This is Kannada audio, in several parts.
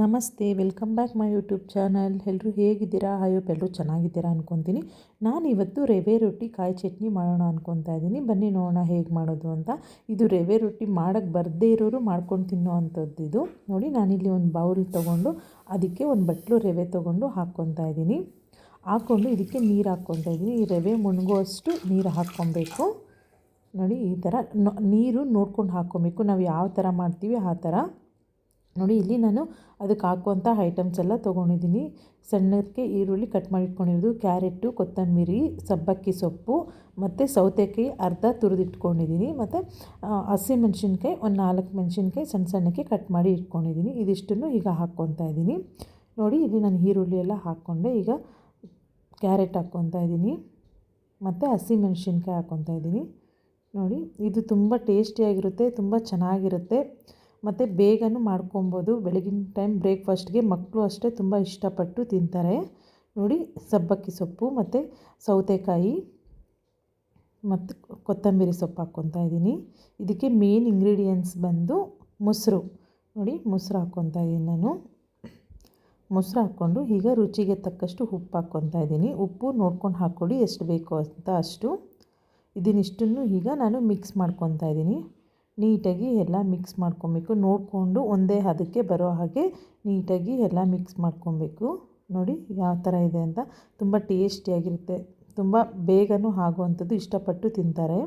ನಮಸ್ತೆ, welcome back my YouTube channel. ಎಲ್ಲರೂ ಹೇಗಿದ್ದೀರಾ? ಹೋಪ್ ಎಲ್ಲರೂ ಚೆನ್ನಾಗಿದ್ದೀರಾ ಅಂದ್ಕೊತೀನಿ ನಾನು ಇವತ್ತು ರವೆ ರೊಟ್ಟಿ, ಕಾಯಿ ಚಟ್ನಿ ಮಾಡೋಣ ಅಂದ್ಕೊತಾ ಇದ್ದೀನಿ. ಬನ್ನಿ ನೋಡೋಣ ಹೇಗೆ ಮಾಡೋದು ಅಂತ. ಇದು ರವೆ ರೊಟ್ಟಿ ಮಾಡೋಕ್ಕೆ ಬರದೇ ಇರೋರು ಮಾಡ್ಕೊಂಡು ತಿನ್ನೋ ಅಂಥದ್ದು ಇದು. ನೋಡಿ, ನಾನಿಲ್ಲಿ ಒಂದು ಬೌಲ್ ತೊಗೊಂಡು, ಅದಕ್ಕೆ ಒಂದು ಬಟ್ಲು ರವೆ ತೊಗೊಂಡು ಹಾಕ್ಕೊತಾ ಇದ್ದೀನಿ. ಹಾಕ್ಕೊಂಡು ಇದಕ್ಕೆ ನೀರು ಹಾಕ್ಕೊತಾ ಇದ್ದೀನಿ. ಈ ರವೆ ಮುಣಗುವಷ್ಟು ನೀರು ಹಾಕ್ಕೊಬೇಕು. ನೋಡಿ, ಈ ಥರ ನೀರು ನೋಡ್ಕೊಂಡು ಹಾಕ್ಕೊಬೇಕು. ನಾವು ಯಾವ ಥರ ಮಾಡ್ತೀವಿ ಆ ಥರ. ನೋಡಿ, ಇಲ್ಲಿ ನಾನು ಅದಕ್ಕೆ ಹಾಕುವಂಥ ಐಟಮ್ಸ್ ಎಲ್ಲ ತೊಗೊಂಡಿದ್ದೀನಿ. ಸಣ್ಣದಕ್ಕೆ ಈರುಳ್ಳಿ ಕಟ್ ಮಾಡಿ ಇಟ್ಕೊಂಡಿರೋದು ಕ್ಯಾರೆಟು ಕೊತ್ತಂಬರಿ, ಸಬ್ಬಕ್ಕಿ ಸೊಪ್ಪು ಮತ್ತು ಸೌತೆಕಾಯಿ ಅರ್ಧ ತುರಿದಿಟ್ಕೊಂಡಿದ್ದೀನಿ. ಮತ್ತು ಹಸಿಮೆಣ್ಸಿನ್ಕಾಯಿ ಒಂದು ನಾಲ್ಕು ಮೆಣಸಿನ್ಕಾಯಿ ಸಣ್ಣ ಸಣ್ಣಕ್ಕೆ ಕಟ್ ಮಾಡಿ ಇಟ್ಕೊಂಡಿದ್ದೀನಿ. ಇದಿಷ್ಟನ್ನು ಈಗ ಹಾಕ್ಕೊತಾ ಇದ್ದೀನಿ. ನೋಡಿ, ಇಲ್ಲಿ ನಾನು ಈರುಳ್ಳಿ ಎಲ್ಲ ಹಾಕ್ಕೊಂಡೆ. ಈಗ ಕ್ಯಾರೆಟ್ ಹಾಕ್ಕೊತಾ ಇದ್ದೀನಿ. ಮತ್ತು ಹಸಿಮೆಣ್ಸಿನ್ಕಾಯಿ ಹಾಕ್ಕೊತಾ ಇದ್ದೀನಿ. ನೋಡಿ, ಇದು ತುಂಬ ಟೇಸ್ಟಿಯಾಗಿರುತ್ತೆ ತುಂಬ ಚೆನ್ನಾಗಿರುತ್ತೆ. ಮತ್ತು ಬೇಗನೂ ಮಾಡ್ಕೊಬೋದು. ಬೆಳಗಿನ ಟೈಮ್ ಬ್ರೇಕ್ಫಾಸ್ಟ್ಗೆ ಮಕ್ಕಳು ಅಷ್ಟೇ ತುಂಬ ಇಷ್ಟಪಟ್ಟು ತಿಂತಾರೆ. ನೋಡಿ, ಸಬ್ಬಕ್ಕಿ ಸೊಪ್ಪು ಮತ್ತು ಸೌತೆಕಾಯಿ ಮತ್ತು ಕೊತ್ತಂಬರಿ ಸೊಪ್ಪು ಹಾಕ್ಕೊತಾ ಇದ್ದೀನಿ. ಇದಕ್ಕೆ ಮೇನ್ ಇಂಗ್ರೀಡಿಯೆಂಟ್ಸ್ ಬಂದು ಮೊಸರು. ನೋಡಿ, ಮೊಸರು ಹಾಕ್ಕೊತಾ ಇದ್ದೀನಿ ನಾನು. ಮೊಸರು ಹಾಕ್ಕೊಂಡು ಈಗ ರುಚಿಗೆ ತಕ್ಕಷ್ಟು ಉಪ್ಪು ಹಾಕ್ಕೊತಾ ಇದ್ದೀನಿ. ಉಪ್ಪು ನೋಡ್ಕೊಂಡು ಹಾಕ್ಕೊಳ್ಳಿ, ಎಷ್ಟು ಬೇಕು ಅಂತ ಅಷ್ಟು. ಇದನ್ನಿಷ್ಟನ್ನು ಈಗ ನಾನು ಮಿಕ್ಸ್ ಮಾಡ್ಕೊತಾ ಇದ್ದೀನಿ. ನೀಟಾಗಿ ಎಲ್ಲ ಮಿಕ್ಸ್ ಮಾಡ್ಕೊಬೇಕು. ನೋಡಿಕೊಂಡು ಒಂದೇ ಹದಕ್ಕೆ ಬರೋ ಹಾಗೆ ನೀಟಾಗಿ ಎಲ್ಲ ಮಿಕ್ಸ್ ಮಾಡ್ಕೊಬೇಕು. ನೋಡಿ ಯಾವ ಥರ ಇದೆ ಅಂತ. ತುಂಬ ಟೇಸ್ಟಿಯಾಗಿರುತ್ತೆ ತುಂಬ ಬೇಗನೂ ಆಗುವಂಥದ್ದು ಇಷ್ಟಪಟ್ಟು ತಿಂತಾರೆ.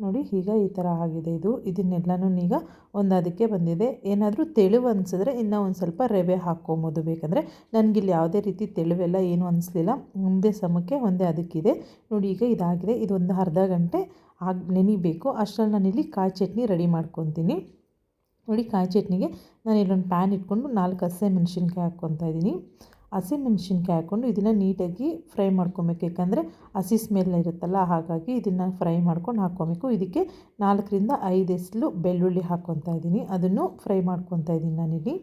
ನೋಡಿ ಈಗ ಈ ಥರ ಆಗಿದೆ ಇದು. ಇದನ್ನೆಲ್ಲನೂ ಈಗ ಒಂದು ಅದಕ್ಕೆ ಬಂದಿದೆ. ಏನಾದರೂ ತೆಳುವು ಅನಿಸಿದ್ರೆ ಇನ್ನೂ ಒಂದು ಸ್ವಲ್ಪ ರವೆ ಹಾಕ್ಕೊಬೋದು. ಬೇಕಂದರೆ ನನಗಿಲ್ಲಿ ಯಾವುದೇ ರೀತಿ ತೆಳುವೆಲ್ಲ ಏನೂ ಅನಿಸ್ಲಿಲ್ಲ. ಒಂದೇ ಸಮಕ್ಕೆ ಒಂದೇ ಅದಕ್ಕಿದೆ ನೋಡಿ ಈಗ ಇದಾಗಿದೆ. ಇದೊಂದು ಅರ್ಧ ಗಂಟೆ ಆಗಿ ನೆನಿಬೇಕು. ಅಷ್ಟರಲ್ಲಿ ನಾನಿಲ್ಲಿ ಕಾಯಿ ಚಟ್ನಿ ರೆಡಿ ಮಾಡ್ಕೊತೀನಿ. ನೋಡಿ, ಕಾಯಿ ಚಟ್ನಿಗೆ ನಾನು ಇಲ್ಲೊಂದು ಪ್ಯಾನ್ ಇಟ್ಕೊಂಡು ನಾಲ್ಕು ಹಸೆ ಮೆಣಸಿನ್ಕಾಯಿ ಹಾಕ್ಕೊತಾ ಇದ್ದೀನಿ. ಹಸಿ ಮೆಣಸಿನ್ಕಾಯಿ ಹಾಕ್ಕೊಂಡು ಇದನ್ನು ನೀಟಾಗಿ ಫ್ರೈ ಮಾಡ್ಕೊಬೇಕು. ಯಾಕಂದರೆ ಹಸಿ ಸ್ಮೆಲ್ ಇರುತ್ತಲ್ಲ, ಹಾಗಾಗಿ ಇದನ್ನು ಫ್ರೈ ಮಾಡ್ಕೊಂಡು ಹಾಕ್ಕೊಬೇಕು. ಇದಕ್ಕೆ ನಾಲ್ಕರಿಂದ ಐದು ಎಸ್ಲು ಬೆಳ್ಳುಳ್ಳಿ ಹಾಕ್ಕೊತಾ ಇದ್ದೀನಿ. ಅದನ್ನು ಫ್ರೈ ಮಾಡ್ಕೊತಾ ಇದ್ದೀನಿ ನಾನಿಲ್ಲಿ.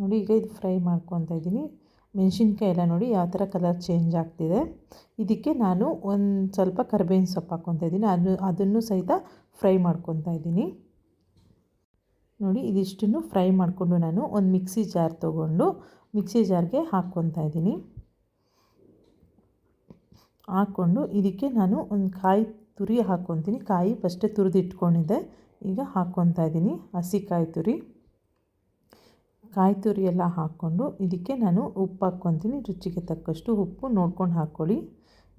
ನೋಡಿ, ಈಗ ಇದು ಫ್ರೈ ಮಾಡ್ಕೊತಾ ಇದ್ದೀನಿ. ಮೆಣಸಿನ್ಕಾಯಿ ಎಲ್ಲ ನೋಡಿ ಯಾವ ಥರ ಕಲರ್ ಚೇಂಜ್ ಆಗ್ತಿದೆ. ಇದಕ್ಕೆ ನಾನು ಒಂದು ಸ್ವಲ್ಪ ಕರ್ಬೇವಿನ ಸೊಪ್ಪು ಹಾಕ್ಕೊತಾ ಇದ್ದೀನಿ. ಅದು, ಅದನ್ನು ಸಹಿತ ಫ್ರೈ ಮಾಡ್ಕೊತಾ ಇದ್ದೀನಿ. ನೋಡಿ, ಇದಿಷ್ಟನ್ನು ಫ್ರೈ ಮಾಡಿಕೊಂಡು ನಾನು ಒಂದು ಮಿಕ್ಸಿ ಜಾರ್ ತೊಗೊಂಡು ಮಿಕ್ಸಿ ಜಾರ್ಗೆ ಹಾಕ್ಕೊತಾ ಇದ್ದೀನಿ. ಹಾಕ್ಕೊಂಡು ಇದಕ್ಕೆ ನಾನು ಒಂದು ಕಾಯಿ ತುರಿ ಹಾಕ್ಕೊತೀನಿ. ಕಾಯಿ ಫಸ್ಟೇ ತುರಿದಿಟ್ಕೊಂಡಿದ್ದೆ. ಈಗ ಹಾಕ್ಕೊತಾ ಇದ್ದೀನಿ ಹಸಿ ಕಾಯಿ ತುರಿ. ಕಾಯಿ ತುರಿ ಎಲ್ಲ ಹಾಕ್ಕೊಂಡು ಇದಕ್ಕೆ ನಾನು ಉಪ್ಪು ಹಾಕ್ಕೊತೀನಿ, ರುಚಿಗೆ ತಕ್ಕಷ್ಟು ಉಪ್ಪು ನೋಡ್ಕೊಂಡು ಹಾಕ್ಕೊಳ್ಳಿ.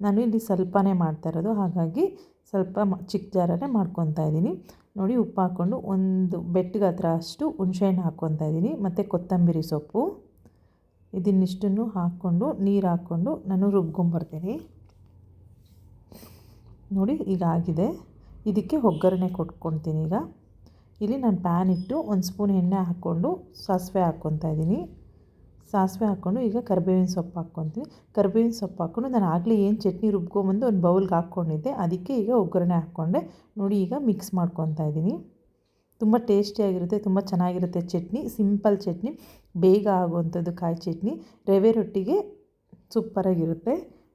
ನಾನು ಇಲ್ಲಿ ಸ್ವಲ್ಪನೇ ಮಾಡ್ತಾ ಇರೋದು, ಹಾಗಾಗಿ ಸ್ವಲ್ಪ ಚಿಕ್ಕ ಜಾರಲ್ಲೇ ಮಾಡ್ಕೊತಾ ಇದ್ದೀನಿ. ನೋಡಿ, ಉಪ್ಪು ಹಾಕ್ಕೊಂಡು ಒಂದು ಬೆಟ್ಟಿಗೆ ಹತ್ರ ಅಷ್ಟು ಹುಣ್ಸೆಹಣ್ಣು ಹಾಕ್ಕೊತಾ ಇದ್ದೀನಿ, ಮತ್ತು ಕೊತ್ತಂಬರಿ ಸೊಪ್ಪು. ಇದನ್ನಿಷ್ಟನ್ನು ಹಾಕ್ಕೊಂಡು ನೀರು ಹಾಕ್ಕೊಂಡು ನಾನು ರುಬ್ಕೊಂಬರ್ತೀನಿ ನೋಡಿ, ಈಗ ಆಗಿದೆ. ಇದಕ್ಕೆ ಒಗ್ಗರಣೆ ಕೊಟ್ಕೊತೀನಿ ಈಗ. ಇಲ್ಲಿ ನಾನು ಪ್ಯಾನ್ ಇಟ್ಟು ಒಂದು ಸ್ಪೂನ್ ಎಣ್ಣೆ ಹಾಕ್ಕೊಂಡು ಸಾಸಿವೆ ಹಾಕ್ಕೊತಾ ಇದ್ದೀನಿ. ಸಾಸಿವೆ ಹಾಕ್ಕೊಂಡು ಈಗ ಕರಿಬೇವಿನ ಸೊಪ್ಪು ಹಾಕ್ಕೊತೀನಿ. ಕರಿಬೇವಿನ ಸೊಪ್ಪು ಹಾಕ್ಕೊಂಡು ನಾನು ಆಗಲೇ ಏನು ಚಟ್ನಿ ರುಬ್ಕೊಂಬಂದು ಒಂದು ಬೌಲ್ಗೆ ಹಾಕ್ಕೊಂಡಿದ್ದೆ. ಅದಕ್ಕೆ ಈಗ ಒಗ್ಗರಣೆ ಹಾಕ್ಕೊಂಡೆ. ನೋಡಿ ಈಗ ಮಿಕ್ಸ್ ಮಾಡ್ಕೊತಾ ಇದ್ದೀನಿ. ತುಂಬ ಟೇಸ್ಟಿಯಾಗಿರುತ್ತೆ, ತುಂಬ ಚೆನ್ನಾಗಿರುತ್ತೆ ಚಟ್ನಿ. ಸಿಂಪಲ್ ಚಟ್ನಿ. ಬೇಗ ಆಗುವಂಥದ್ದು ಕಾಯಿ ಚಟ್ನಿ. ರವೆ ರೊಟ್ಟಿಗೆ ಸೂಪರಾಗಿರುತ್ತೆ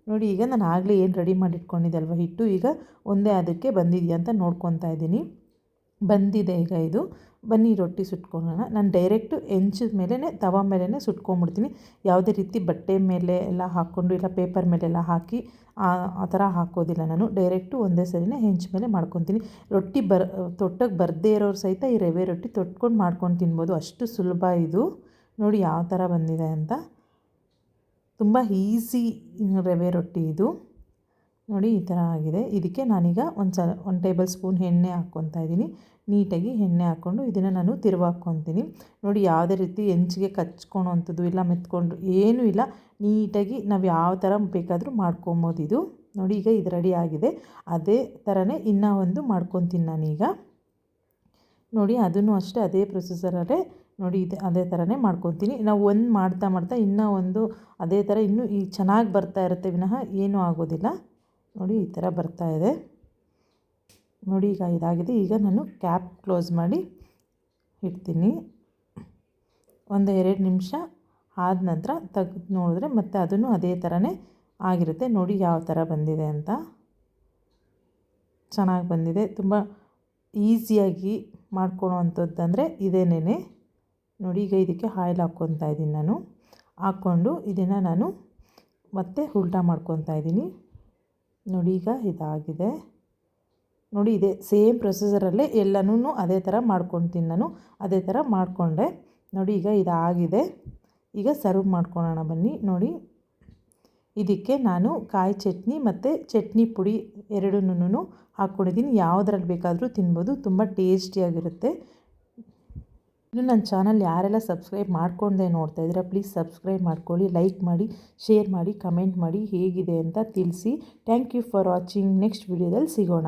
ನೋಡಿ ಈಗ ನಾನು ಆಗಲೇ ಏನು ರೆಡಿ ಮಾಡಿಟ್ಕೊಂಡಿದ್ದೆ ಅಲ್ವ ಹಿಟ್ಟು? ಈಗ ಒಂದೇ ಅದಕ್ಕೆ ಬಂದಿದೆಯಾ ಅಂತ ನೋಡ್ಕೊತಾ ಇದ್ದೀನಿ. ಬಂದಿದೆ ಈಗ ಇದು. ಬನ್ನಿ ರೊಟ್ಟಿ ಸುಟ್ಕೊಳ್ಳೋಣ. ನಾನು ಡೈರೆಕ್ಟು ಹೆಂಚದ ಮೇಲೇ ತವ ಮೇಲೇ ಸುಟ್ಕೊಂಬಿಡ್ತೀನಿ. ಯಾವುದೇ ರೀತಿ ಬಟ್ಟೆ ಮೇಲೆ ಎಲ್ಲ ಹಾಕ್ಕೊಂಡು ಇಲ್ಲ ಪೇಪರ್ ಮೇಲೆಲ್ಲ ಹಾಕಿ, ಆ ಥರ ಹಾಕೋದಿಲ್ಲ ನಾನು. ಡೈರೆಕ್ಟು ಒಂದೇ ಸರಿನೇ ಹೆಂಚು ಮೇಲೆ ಮಾಡ್ಕೊತೀನಿ. ರೊಟ್ಟಿ ಬರ್ ತೊಟ್ಟಕ್ಕೆ ಬರದೇ ಇರೋರು ಸಹಿತ ಈ ರವೆ ರೊಟ್ಟಿ ತೊಟ್ಕೊಂಡು ಮಾಡ್ಕೊಂಡು ತಿನ್ಬೋದು. ಅಷ್ಟು ಸುಲಭ ಇದು. ನೋಡಿ ಯಾವ ಥರ ಬಂದಿದೆ ಅಂತ. ತುಂಬ ಈಸಿ ರವೆ ರೊಟ್ಟಿ ಇದು. ನೋಡಿ ಈ ಥರ ಆಗಿದೆ. ಇದಕ್ಕೆ ನಾನೀಗ ಒಂದು ಸ, ಒಂದು ಟೇಬಲ್ ಸ್ಪೂನ್ ಎಣ್ಣೆ ಹಾಕ್ಕೊತಾ ಇದ್ದೀನಿ. ನೀಟಾಗಿ ಎಣ್ಣೆ ಹಾಕ್ಕೊಂಡು ಇದನ್ನು ನಾನು ತಿರುವಾಕ್ಕೊತೀನಿ. ನೋಡಿ ಯಾವುದೇ ರೀತಿ ಹೆಂಚಿಗೆ ಕಚ್ಕೊಳೋವಂಥದ್ದು ಇಲ್ಲ, ಮೆತ್ಕೊಂಡು ಏನೂ ಇಲ್ಲ. ನೀಟಾಗಿ ನಾವು ಯಾವ ಥರ ಬೇಕಾದರೂ ಮಾಡ್ಕೊಬೋದು ಇದು. ನೋಡಿ ಈಗ ಇದು ರೆಡಿ ಆಗಿದೆ. ಅದೇ ಥರನೇ ಇನ್ನೂ ಒಂದು ಮಾಡ್ಕೊತೀನಿ ನಾನೀಗ. ನೋಡಿ ಅದನ್ನು ಅಷ್ಟೇ ಅದೇ ಪ್ರೊಸೆಸರಲ್ಲೇ ನೋಡಿ ಇದೆ, ಅದೇ ಥರನೇ ಮಾಡ್ಕೊತೀನಿ. ನಾವು ಒಂದು ಮಾಡ್ತಾ ಮಾಡ್ತಾ ಇನ್ನೂ ಒಂದು ಅದೇ ಥರ ಇನ್ನೂ ಈ ಚೆನ್ನಾಗಿ ಬರ್ತಾ ಇರುತ್ತೆ ವಿನಃ ಏನೂ ಆಗೋದಿಲ್ಲ. ನೋಡಿ, ಈ ಥರ ಬರ್ತಾ ಇದೆ. ನೋಡಿ, ಈಗ ಇದಾಗಿದೆ. ಈಗ ನಾನು ಕ್ಯಾಪ್ ಕ್ಲೋಸ್ ಮಾಡಿ ಇಡ್ತೀನಿ. ಒಂದು ಎರಡು ನಿಮಿಷ ಆದ ನಂತರ ತೆಗೆದು ನೋಡಿದ್ರೆ ಮತ್ತೆ ಅದನ್ನು ಅದೇ ಥರನೇ ಆಗಿರುತ್ತೆ. ನೋಡಿ, ಯಾವ ಥರ ಬಂದಿದೆ ಅಂತ. ಚೆನ್ನಾಗಿ ಬಂದಿದೆ. ತುಂಬ ಈಸಿಯಾಗಿ ಮಾಡ್ಕೊಳೋ ಅಂಥದ್ದು ಅಂದರೆ ಇದೇನೇ ನೋಡಿ, ಈಗ ಇದಕ್ಕೆ ಆಯಿಲ್ ಹಾಕ್ಕೊತಾ ಇದ್ದೀನಿ ನಾನು. ಹಾಕ್ಕೊಂಡು ಇದನ್ನು ನಾನು ಮತ್ತೆ ಉಲ್ಟಾ ಮಾಡ್ಕೊತಾ ಇದ್ದೀನಿ. ನೋಡಿ ಈಗ ಇದಾಗಿದೆ. ನೋಡಿ ಇದೆ, ಸೇಮ್ ಪ್ರೊಸೆಸರಲ್ಲೇ ಎಲ್ಲನೂ ಅದೇ ಥರ ಮಾಡ್ಕೊತೀನಿ ನಾನು, ಅದೇ ಥರ ಮಾಡಿಕೊಂಡೆ. ನೋಡಿ ಈಗ ಇದಾಗಿದೆ. ಈಗ ಸರ್ವ್ ಮಾಡ್ಕೊಳ್ಳೋಣ ಬನ್ನಿ. ನೋಡಿ, ಇದಕ್ಕೆ ನಾನು ಕಾಯಿ ಚಟ್ನಿ ಮತ್ತು ಚಟ್ನಿ ಪುಡಿ ಎರಡನ್ನೂ ಹಾಕ್ಕೊಂಡಿದ್ದೀನಿ. ಯಾವುದ್ರಲ್ಲಿ ಬೇಕಾದರೂ ತಿನ್ಬೋದು, ತುಂಬ ಟೇಸ್ಟಿಯಾಗಿರುತ್ತೆ. ಇನ್ನು ನನ್ನ ಚಾನಲ್ ಯಾರೆಲ್ಲ ಸಬ್ಸ್ಕ್ರೈಬ್ ಮಾಡ್ಕೊಂಡೆ ನೋಡ್ತಾ ಇದ್ದೀರಾ ಪ್ಲೀಸ್ ಸಬ್ಸ್ಕ್ರೈಬ್ ಮಾಡ್ಕೊಳ್ಳಿ ಲೈಕ್ ಮಾಡಿ ಶೇರ್ ಮಾಡಿ ಕಮೆಂಟ್ ಮಾಡಿ ಹೇಗಿದೆ ಅಂತ ತಿಳಿಸಿ. Thank you for watching next ವಿಡಿಯೋದಲ್ಲಿ ಸಿಗೋಣ.